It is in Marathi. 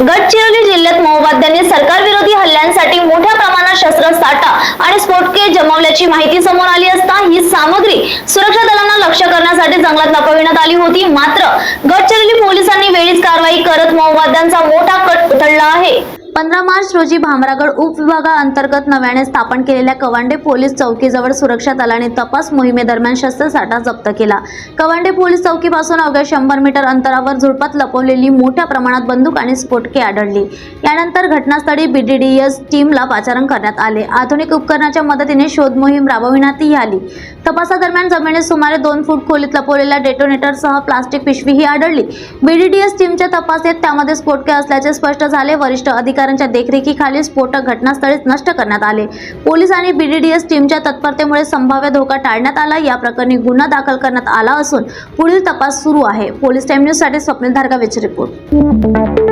गडचिरोली जिल्ह्यात माओवाद्यांनी सरकारविरोधी हल्ल्यांसाठी मोठ्या प्रमाणात शस्त्र साठा आणि स्फोटके जमवल्याची माहिती समोर आली असता ही सामग्री सुरक्षा दलांना लक्ष करण्यासाठी जंगलात लपविण्यात आली होती. मात्र गडचिरोली पोलिसांनी वेळीच कारवाई करत माओवाद्यांचा मोठा कट उधळला आहे. पंधरा मार्च रोजी भामरागड उपविभागाअंतर्गत नव्याने स्थापन केलेल्या कवांडे पोलीस चौकीजवळ सुरक्षा दलाने तपास मोहिमेदरम्यान शस्त्रसाठा जप्त केला. कवांडे पोलीस चौकीपासून अवघ्या शंभर मीटर अंतरावर झुडपात लपवलेली मोठ्या प्रमाणात बंदूक आणि स्फोटके आढळली. यानंतर घटनास्थळी बीडीडीएस टीमला पाचारण करण्यात आले. आधुनिक उपकरणाच्या मदतीने शोध मोहीम राबविण्यातही आली. तपासादरम्यान जमिनीत सुमारे दोन फूट खोलीत लपवलेल्या डेटोनेटरसह प्लास्टिक पिशवीही आढळली. बीडीडीएस टीमच्या तपासात त्यामध्ये स्फोटके असल्याचे स्पष्ट झाले. वरिष्ठ अधिकारी अधिकाऱ्यांच्या देखरेखीखाली स्फोटक घटनास्थळीच नष्ट करण्यात आले. पोलीस आणि बीडीडीएस टीमच्या तत्परतेमुळे संभाव्य धोका टाळण्यात आला. या प्रकरणी गुन्हा दाखल करण्यात आला असून पुढील तपास सुरू आहे. पोलीस टाइम न्यूजसाठी स्वप्नील धारगावेचे रिपोर्ट.